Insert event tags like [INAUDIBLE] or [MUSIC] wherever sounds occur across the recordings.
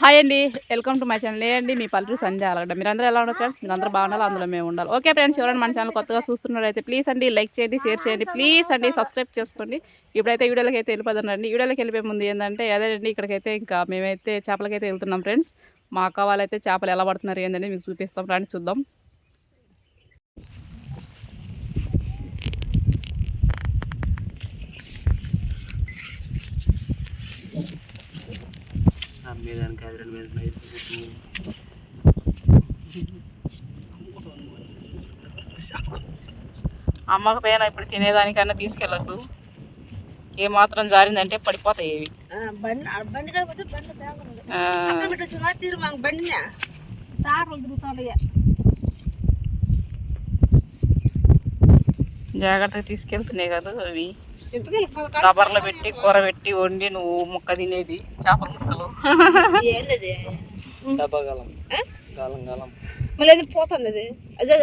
Hi అండి welcome to my channel అండి మీ పల్లెటూరు సంజయ్ అలగడ మీరు అందరూ ఎలా ఉన్నారు ఫ్రెండ్స్ మీరు అందరూ బాగుండాలి అందులో మేము ఉండాలి. ఓకే ఫ్రెండ్స్ ఎవరైనా మన ఛానల్ కొత్తగా చూస్తున్నారైతే ప్లీజ్ అండి లైక్ చేయండి షేర్ చేయండి ప్లీజ్ అండి సబ్స్క్రైబ్ చేసుకోండి. ఇప్పుడైతే వీడియోలకి అయితే వెళ్ళిపోతున్నారండి వీడియోలకి వెళ్ళిపోయే ముందు ఏంటంటే అదేనండి ఇక్కడికైతే ఇంకా మేమైతే చేపలకైతే వెళ్తున్నాం ఫ్రెండ్స్ మా అక్క వాళ్ళైతే చేపలు ఎలా పడుతున్నారు ఏంటంటే మీకు చూపిస్తాం. ఫ్రెండ్స్ చూద్దాం. రెండు వేలు నైట్ అమ్మకు పైన ఇప్పుడు తినేదానికన్నా తీసుకెళ్ళొద్దు. ఏ మాత్రం జారిందంటే పడిపోతాయి ఇవి బండి జాగ్రత్తగా తీసుకెళ్తున్నాయి కదా అవి. ఎందుకు రబ్బర్లో పెట్టి కూర పెట్టి వండి నువ్వు ముక్క తినేది చేపల ముక్కలు. కాలం కాలం మళ్ళీ పోతుంది అది? అదే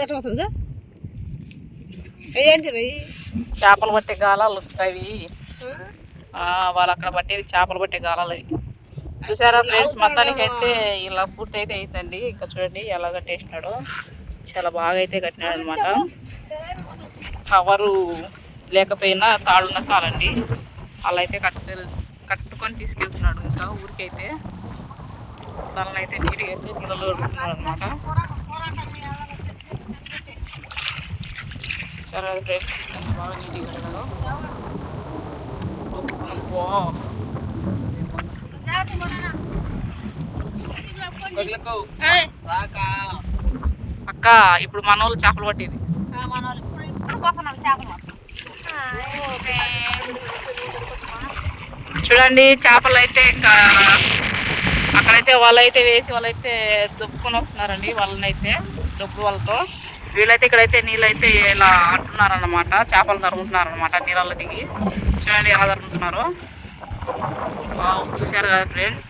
చేపలు పట్టే గాలాలు అవి. ఆ, వాళ్ళు అక్కడ పట్టేది చేపలు పట్టే గాలాలు అవి. చూసారా ఫ్రెండ్స్ మొత్తానికి అయితే ఇలా పూర్తి అయితే అవుతుందండి ఇంకా చూడండి ఎలా కట్టేసినాడు చాలా బాగా అయితే కట్టినాడు అనమాట కవరు లేకపోయినా తాడున్న చాలండి. అలా అయితే కట్టు కట్టుకొని తీసుకెళ్తున్నాడు ఇంకా ఊరికైతే. దానిలో అయితే నీట్గా అయితే నీళ్ళలో అడుగుతున్నాడు అనమాట సరే ఫ్రెండ్స్ బాగా నీట్గా అక్క ఇప్పుడు మన వాళ్ళు చేపలు పట్టేది. మన చూడండి చేపలు అయితే ఇంకా అక్కడైతే వాళ్ళైతే వేసి వాళ్ళైతే దుప్పుకొని వస్తున్నారండి వాళ్ళనైతే దుబ్బు వాళ్ళతో. వీళ్ళైతే ఇక్కడైతే నీళ్ళైతే ఇలా అంటున్నారన్నమాట చేపలు తరుముతున్నారన్నమాట నీళ్ళలో దిగి. చూడండి ఎలా తరుముతున్నారు. వావ్, చూశారు కదా ఫ్రెండ్స్.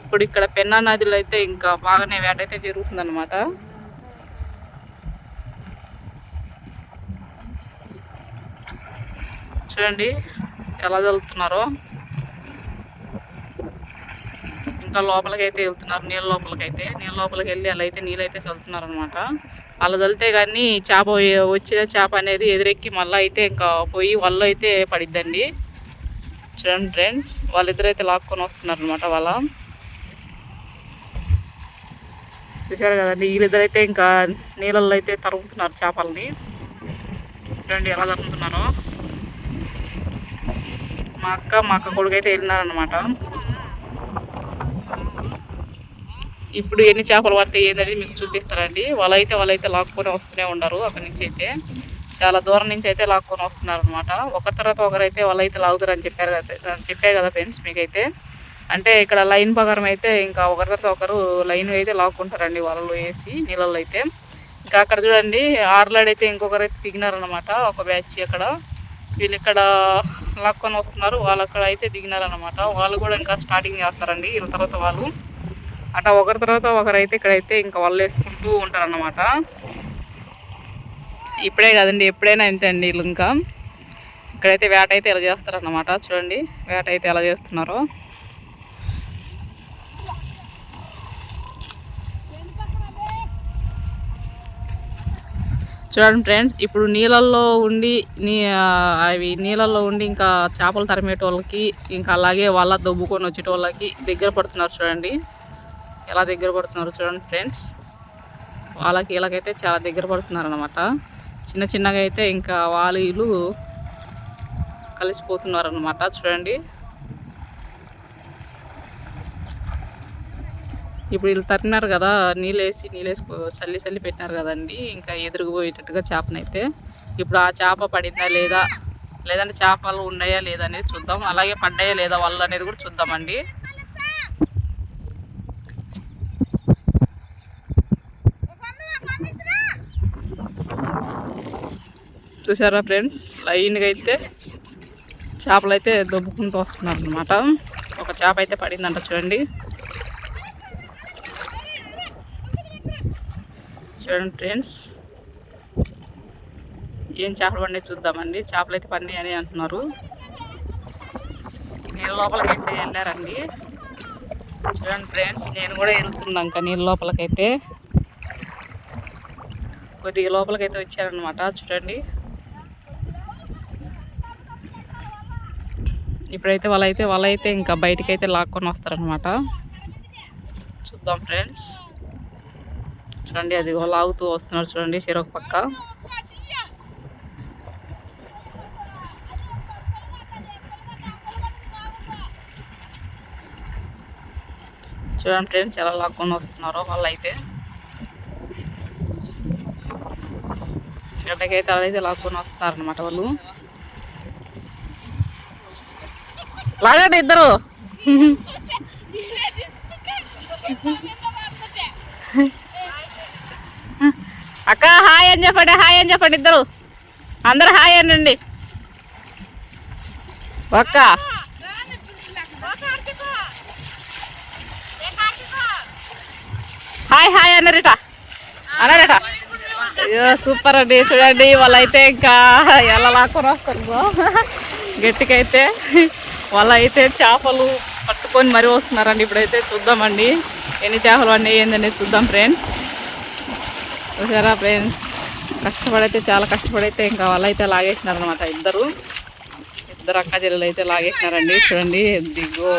ఇప్పుడు ఇక్కడ పెన్నా నదిలో అయితే ఇంకా బాగానే వేట అయితే జరుగుతుందన్నమాట. చూడండి ఎలా చల్లుతున్నారో ఇంకా లోపలికైతే వెళ్తున్నారు నీళ్ళ లోపలికైతే. నీళ్ళ లోపలికి వెళ్ళి అలా అయితే నీళ్ళైతే చల్లుతున్నారు అనమాట అలా చల్లితే కానీ చేప వచ్చిన చేప అనేది ఎదురెక్కి మళ్ళీ అయితే ఇంకా పోయి వల్ల అయితే పడిద్దండి. చూడండి ఫ్రెండ్స్ వాళ్ళిద్దరు అయితే లాక్కొని వస్తున్నారు అనమాట వాళ్ళ. చూశారు కదండి వీళ్ళిద్దరైతే ఇంకా నీళ్ళల్లో అయితే తరుగుతున్నారు చేపల్ని. చూడండి ఎలా తరుగుతున్నారో. మా అక్క మా అక్క కొడుకు అయితే వెళ్ళినారనమాట ఇప్పుడు ఎన్ని చేపలు పడతాయి ఏంటనేది మీకు చూపిస్తారండి వాళ్ళైతే వాళ్ళైతే లాక్కొని వస్తూనే ఉండరు అక్కడి నుంచి అయితే చాలా దూరం నుంచి అయితే లాక్కొని వస్తున్నారు అనమాట ఒకరి తర్వాత ఒకరైతే వాళ్ళైతే లాగుతారు అని చెప్పారు కదా చెప్పే కదా ఫ్రెండ్స్ మీకైతే. అంటే ఇక్కడ లైన్ ప్రకారం అయితే ఇంకా ఒకరి తర్వాత ఒకరు లైన్ అయితే లాక్కుంటారండి వాళ్ళలో వేసి నీళ్ళల్లో అయితే. ఇంకా అక్కడ చూడండి ఆర్లాడైతే ఇంకొకరైతే ఇంకొకరు అయితే దిగినారనమాట ఒక బ్యాచ్ అక్కడ. వీళ్ళు ఇక్కడ లాక్కొని వస్తున్నారు. వాళ్ళు అక్కడ అయితే దిగినారనమాట వాళ్ళు కూడా ఇంకా స్టార్టింగ్ చేస్తారండి. వీళ్ళ తర్వాత వాళ్ళు. అట్లా ఒకరి తర్వాత ఒకరైతే ఇక్కడైతే ఇంకా వాళ్ళు వేసుకుంటూ ఉంటారన్నమాట. ఇప్పుడే కదండి ఎప్పుడైనా అంతే అండి వీళ్ళు ఇంకా. ఇక్కడైతే వేట అయితే ఎలా చేస్తారన్నమాట. చూడండి వేట అయితే ఎలా చేస్తున్నారో. చూడండి ఫ్రెండ్స్ ఇప్పుడు నీళ్ళల్లో ఉండి నీ అవి నీళ్ళల్లో ఉండి ఇంకా చేపలు తరిమేటోళ్ళకి ఇంకా అలాగే వాళ్ళ దొబ్బుకొని వచ్చేటోళ్ళకి దగ్గర పడుతున్నారు చూడండి. ఎలా దగ్గర పడుతున్నారు చూడండి ఫ్రెండ్స్ వాళ్ళకి వీళ్ళకైతే చాలా దగ్గర పడుతున్నారు అనమాట చిన్న చిన్నగా అయితే ఇంకా వాళ్ళు వీళ్ళు కలిసిపోతున్నారు అనమాట చూడండి. ఇప్పుడు వీళ్ళు తరినారు కదా నీళ్ళేసి నీళ్ళేసి నీళ్ళు చల్లి చల్లి పెట్టినారు కదండి. ఇంకా ఎదురుకుపోయేటట్టుగా చేపనైతే. ఇప్పుడు ఆ చేప పడిందా లేదా లేదంటే చేపలు ఉన్నాయా లేదా అనేది చూద్దాం. అలాగే పడ్డాయా లేదా వాళ్ళు అనేది కూడా చూద్దామండి. చూసారా ఫ్రెండ్స్? లైన్గా అయితే చేపలు అయితే దొబ్బుకుంటూ వస్తున్నారు అనమాట ఒక చేప అయితే పడిందంట చూడండి. చూడండి ఫ్రెండ్స్. ఏం చేపలు పడినాయి చూద్దామండి. చేపలు అయితే పండి అని అంటున్నారు. నీళ్ళ లోపలికి అయితే వెళ్ళారండి చూడండి ఫ్రెండ్స్ నేను కూడా వెళ్తున్నాను ఇంకా నీళ్ళ లోపలికైతే. కొద్దిగా లోపలికైతే వచ్చారనమాట చూడండి. ఇప్పుడైతే వాళ్ళైతే వాళ్ళైతే ఇంకా బయటకైతే లాక్కొని వస్తారనమాట చూద్దాం ఫ్రెండ్స్. చూడండి అది లాగుతూ వస్తున్నారు చూడండి చెరొక పక్క. చూడండి ఫ్రెండ్స్ ఎలా లాక్కొని వస్తున్నారో వాళ్ళు అయితే గడ్డకైతే అలా అయితే లాక్కొని వస్తారనమాట వాళ్ళు. లాగండి ఇద్దరు. [LAUGHS] [LAUGHS] అక్క హాయ్ అని చెప్పండి హాయ్ అని చెప్పండి ఇద్దరు. అందరు హాయ్ అనండి. ఒక్క హాయ్ హాయ్ అన్నారట. అన్నారట. అయ్యో సూపర్ అండి చూడండి వాళ్ళైతే ఇంకా ఎలా లాక్కొని వస్తారు గట్టికైతే వాళ్ళైతే చేపలు పట్టుకొని మరీ వస్తున్నారండి. ఇప్పుడైతే చూద్దామండి ఎన్ని చేపలు అండి ఏందనేది చూద్దాం ఫ్రెండ్స్. చూసారా ఫ్రెండ్స్? కష్టపడైతే చాలా కష్టపడైతే ఇంకా వాళ్ళైతే లాగేసినారు అనమాట ఇద్దరు. ఇద్దరు అక్క చెల్లెలు అయితే లాగేసినారండి. చూడండి దిగో.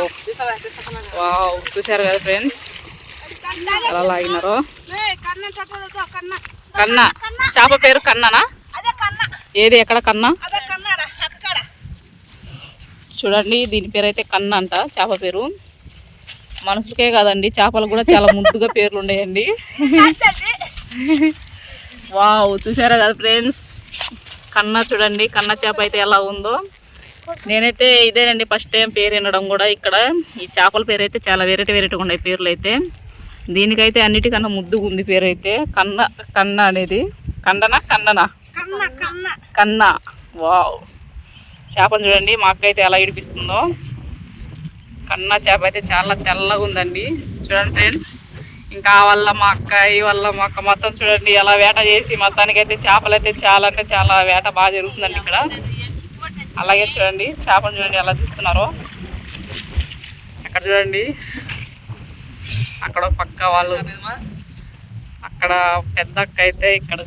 వావ్ చూసారు కదా ఫ్రెండ్స్? ఎలా లాగినారో? కన్న. కన్నా చేప పేరు కన్నానా? కన్న ఏది ఎక్కడ కన్నా? చూడండి దీని పేరు అయితే కన్న అంట చేప పేరు. మనుషులకే కాదండి చేపలు కూడా చాలా ముద్దుగా పేర్లు ఉండేయండి [LAUGHS] వావ్ చూసారా కదా ఫ్రెండ్స్? కన్న చూడండి కన్న చేప అయితే ఎలా ఉందో. నేనైతే ఇదేనండి ఫస్ట్ టైం పేరు వినడం కూడా ఇక్కడ. ఈ చేపల పేరు అయితే చాలా వెరైటీ వెరైటీగా ఉన్నాయి పేర్లు అయితే. దీనికైతే అన్నిటికన్నా ముద్దుగా ఉంది పేరు అయితే. కన్న కన్న అనేది. కండనా కన్ననా? కన్న వావ్. చేపను చూడండి మా అక్క అయితే ఎలా ఇడిపిస్తుందో కన్న చేప అయితే చాలా తెల్లగా ఉందండి. చూడండి ఫ్రెండ్స్. ఇంకా వాళ్ళ వల్ల మా అక్క ఈ వల్ల మా అక్క మొత్తం చూడండి అలా వేట చేసి మొత్తానికి అయితే చేపలు అయితే చాలా అంటే చాలా వేట బాగా జరుగుతుందండి ఇక్కడ. అలాగే చూడండి చేపను చూడండి ఎలా తీస్తున్నారు. అక్కడ చూడండి అక్కడ పక్క వాళ్ళు అక్కడ పెద్ద అక్క అయితే ఇక్కడ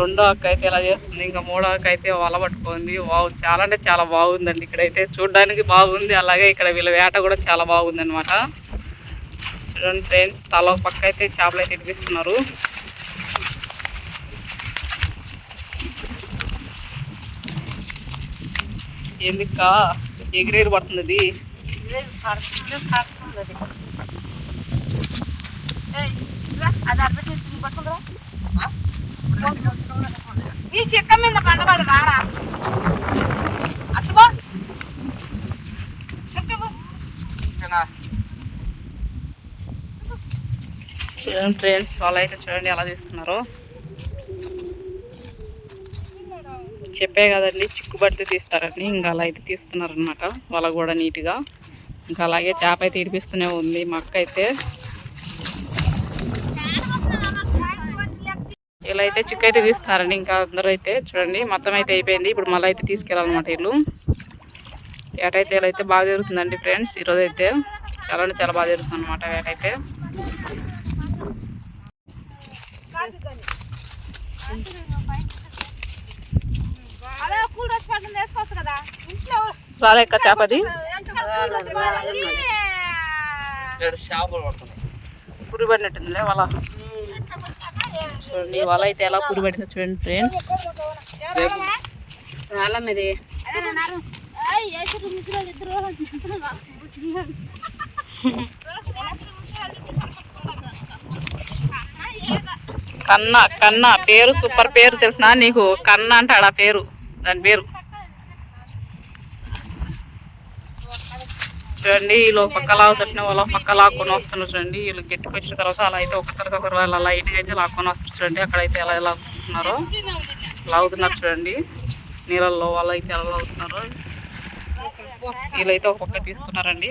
రెండో అక్క అయితే ఇలా చేస్తుంది ఇంకా మూడో అక్క అయితే వల పట్టుకుంది. వావ్ చాలా అంటే చాలా బాగుందండి ఇక్కడైతే. చూడడానికి బాగుంది అలాగే ఇక్కడ వీళ్ళ వేట కూడా చాలా బాగుంది అనమాట చూడండి ఫ్రెండ్స్ తల పక్క అయితే చేపలు అయితే ఇడిపిస్తున్నారు ఎందుక ఎగిరేరు పడుతుంది ఇది అది అర్థం చేసుకుని పట్టుకుందా నీ చెక్క మీద పండవాడు రారా. చూడండి ఫ్రెండ్స్ వాళ్ళు అయితే చూడండి ఎలా తీస్తున్నారో. చెప్పే కదండి చిక్కుబడితే తీస్తారని. ఇంకా అలా అయితే తీస్తున్నారనమాట వాళ్ళ కూడా నీట్గా. ఇంకా అలాగే చేప అయితే ఇడిపిస్తూనే ఉంది మా అక్క అయితే. ఇలా అయితే చిక్కు అయితే తీస్తారండి ఇంకా అందరూ అయితే చూడండి మొత్తం అయితే అయిపోయింది. ఇప్పుడు మళ్ళీ అయితే తీసుకెళ్ళాలన్నమాట వీళ్ళు ఏటైతే ఇలా అయితే బాగా జరుగుతుందండి ఫ్రెండ్స్ ఈరోజు అయితే చాలా అంటే చాలా బాగా జరుగుతుంది అనమాట వేటైతే. అదే కూల్ డ్రెస్ పట్టుకుని వేసుకోవచ్చు కదా ఇంట్లో రాలేక చేపది చేపలు పడుతున్నాయి. పురి పడినట్టుందిలే వాళ్ళ. చూడండి వాళ్ళ అయితే ఎలా పురి పడిందో చూడండి ఫ్రెండ్స్ చాలా మీది. కన్నా కన్నా పేరు సూపర్ పేరు తెలిసిన నీకు కన్న అంటాడు ఆ పేరు దాని పేరు. చూడండి వీళ్ళు పక్క లాగుతుంటే వాళ్ళు పక్క లాక్కొని వస్తున్నారు చూడండి వీళ్ళు గట్టికి వచ్చిన తర్వాత అలా అయితే ఒక తర్వాత ఒకరు అలా లైట్గా అయితే లాక్కొని వస్తారు చూడండి అక్కడైతే ఎలా లాగుతున్నారో లాగుతున్నారు చూడండి నీళ్ళల్లో వాళ్ళు అయితే ఎలా లాగుతున్నారో వీళ్ళైతే ఒక పక్క తీస్తున్నారండి.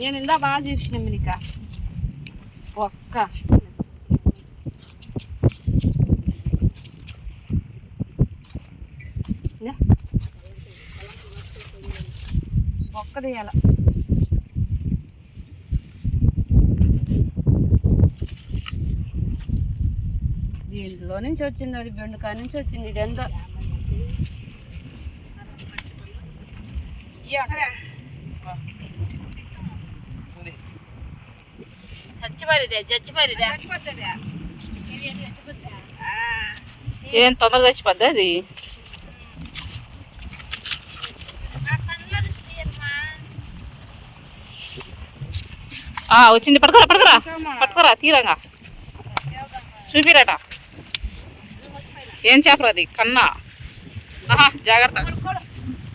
నేను ఇందా బాగా చూసిన మినిక. ఒక్క ఇదా. ఒక్క తీయాల దీంట్లో నుంచి వచ్చింది అది బెండకాయ నుంచి వచ్చింది ఇది ఎంత ఉంది. చచ్చిపోయిదే చచ్చిపోయిదే ఏం తొందరగా చచ్చిపోద్ది అది? వచ్చింది. పట్టుకోరా పట్టుకోరా. పట్టుకోరా తీరంగా చూపిరట. ఏం చేపరు అది? కన్నా. జాగ్రత్త.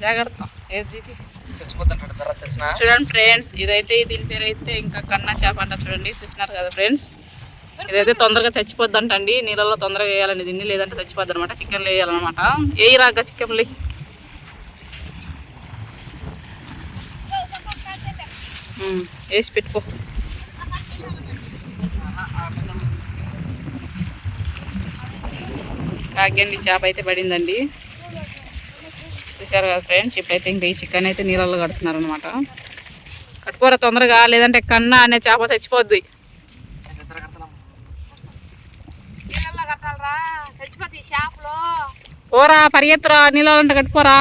జాగ్రత్త. ఏది చూపి? చచ్చిపోతుంటాడు తర్వాత తెలిసిన. చూడండి ఫ్రెండ్స్ ఇదైతే దీని పేరు అయితే ఇంకా కన్నా చేప అంట చూడండి చూసినారు కదా ఫ్రెండ్స్? ఇదైతే తొందరగా చచ్చిపోద్దంటండి నీళ్ళలో తొందరగా వేయాలండి దీన్ని లేదంటే చచ్చిపోద్ది అనమాట చికెన్లు వేయాలన్నమాట. వేయి రాగా చికెన్లు. వేసి పెట్టుకో. కాగ్యండి చేప అయితే పడిందండి. చూసారు కదా ఫ్రెండ్స్? ఇప్పుడైతే ఇంకా ఈ చికెన్ అయితే నీళ్ళలో కడుతున్నారు అనమాట కట్టుకోరా తొందరగా లేదంటే కన్నా అనే చేప చచ్చిపోద్ది. నీళ్ళల్లో పోరా పరిగెత్తురా నీళ్ళలో అంటే కట్టుకోరా.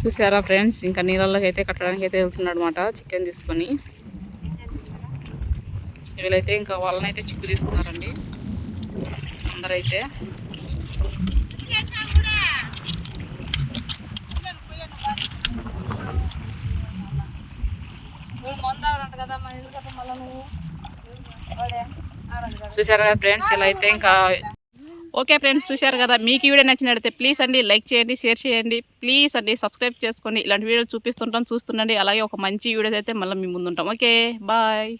చూసారా ఫ్రెండ్స్? ఇంకా నీళ్ళలోకి అయితే కట్టడానికి అయితే వెళ్తున్నాడు అనమాట చికెన్ తీసుకొని. వీళ్ళైతే ఇంకా వాళ్ళనైతే చిక్కు తీస్తున్నారండి. అందరైతే. నువ్వు చూసారు కదా ఫ్రెండ్స్ ఇలా అయితే ఇంకా ఓకే ఫ్రెండ్స్ చూశారు కదా? మీకు ఈ వీడియో నచ్చినట్లయితే ప్లీజ్ అండి లైక్ చేయండి షేర్ చేయండి. ప్లీజ్ అండి సబ్స్క్రైబ్ చేసుకోండి ఇలాంటి వీడియోలు చూపిస్తుంటాం చూస్తుండండి. అలాగే ఒక మంచి వీడియోస్ అయితే మళ్ళీ మీ ముందుంటాం. Okay bye.